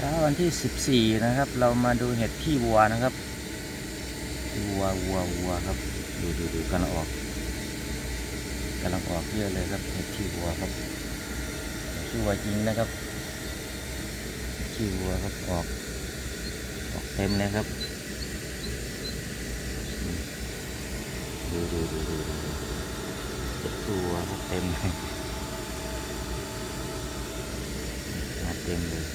ช้าวันที่ 14 นะครับ เรามาดูเห็ดขี้วัวนะครับวัววัววัวครับ ดูดูดูกำลังออกกำลังออกเยอะเลยครับเห็ดขี้วัวครับขี้วัวจริงนะครับขี้วัวครับออกออกเต็มเลยครับ ดูดูดูดูดูดูเห็ดขี้วัวครับเต็มเลยมาเต็มเลย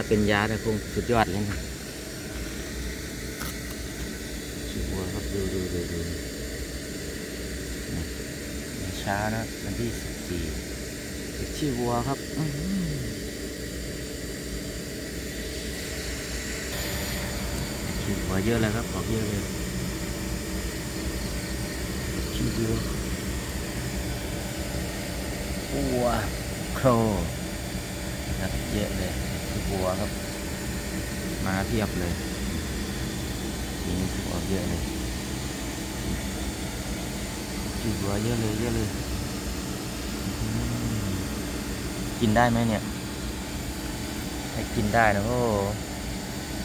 ถ้าเป็นยาเนี่ยคงสุดยอดเลยนะขี้วัวครับดูดูดูดูเช้านะวันที่สิบสี่ขี้วัวครับอื้อหือขี้วัวเยอะเลยครับ ออกเยอะเลยขี้วัววัวโครครับเยอะเลยิบัวครับ มาเพียบเลยทีนี้คือออกเยอะเลยคือบัวเยอะเลยเยอะเลย กินได้ไหมเนี่ย ให้กินได้นะโอ้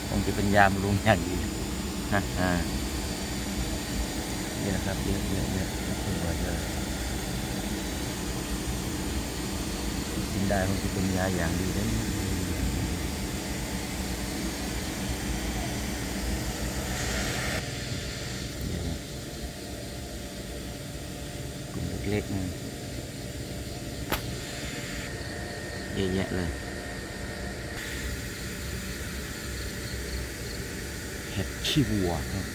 คงจะเป็นยามรุงอย่างดีฮะอ่าเยอะครับเยอะเยอะเยอะคือบัวเยอะกินได้คงจะเป็นยาอย่างดีเลย กลุ่ม เล็กๆเยอะแยะเลยเห็ดขี้วัวครับ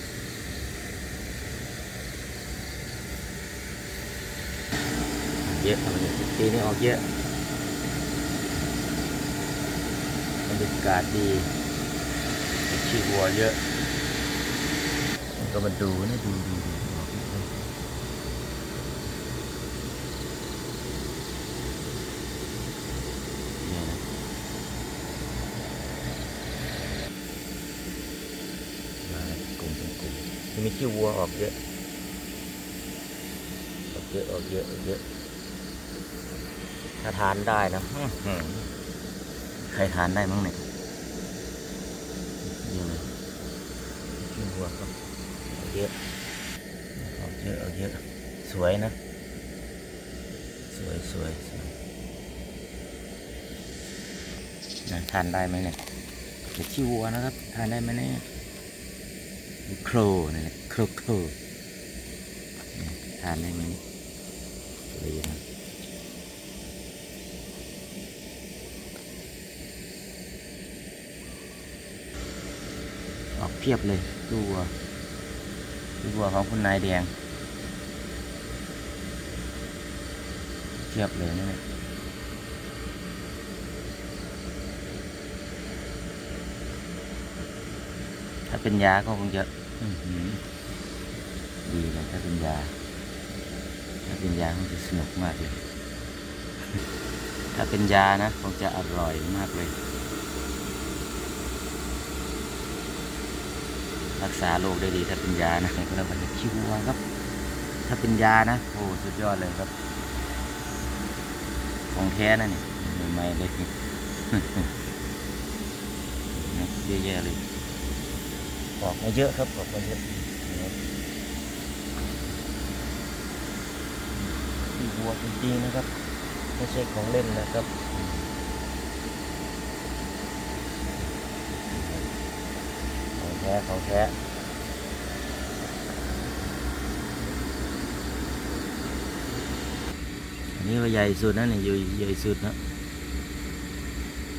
เยอะครับเนี่ยปีนี้ออกเยอะบรรยากาศดีเห็ดขี้วัวเยอะ ก็มาดูนะดูดูดูดูออกเยอะเลย เนี่ยนะมาเป็นกลุ่มเป็นกลุ่ มีขี้วัวออกเยอะออกเยอะออกเยอะออกเยอะถ้าทานได้นะใครทานได้มั้งเนี่ยเยอะเลยขี้วัวครับออกเยอะออกเยอะออกเยอะสวยนะ สวยสวยสวยนะทานได้ไหมเนี่ยขี้วัวนะครับ ทานได้ไหมเนี่ย โครนี่แหละโครโครเนี่ยทานได้ไหมเนี่ยสวยนะออกเพียบเลยดูวัวดูวัวของคุณนายแดงเพียบเลยนี่ะเนี่ย ถ้าเป็นยาก็คงจะอื้อหือดีเลยถ้าเป็นยา ถ้าเป็นยาคงจะสนุกมากเลย ถ้าเป็นยานะคงจะอร่อยมากเลย รักษาโรคได้ดีถ้าเป็นยานะแล้วมันจะคิววัวครับ ถ้าเป็นยานะโอ้สุดยอดเลยครับ ของแท้นะนี่ใหม่ๆเลยเยอะแยะเลย ออกมาเยอะครับออกมาเยอะที่วัวจริงๆนะครับ ไม่ใช่ของเล่นนะครับของแท้ของแท้อันนี้ว่าใหญ่สุดนะเนี่ยอยู่ใหญ่สุดนะ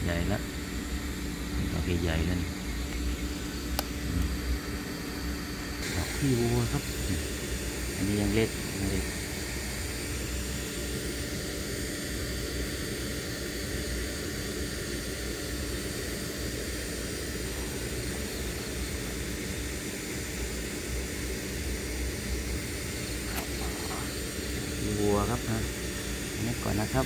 ใหญ่แล้วโอเคใหญ่แล้วนี่ ดอก ขี้วัวครับ อันนี้ยังเล็กยังเล็กวัวครับนะนนี้ก่อนนะครับ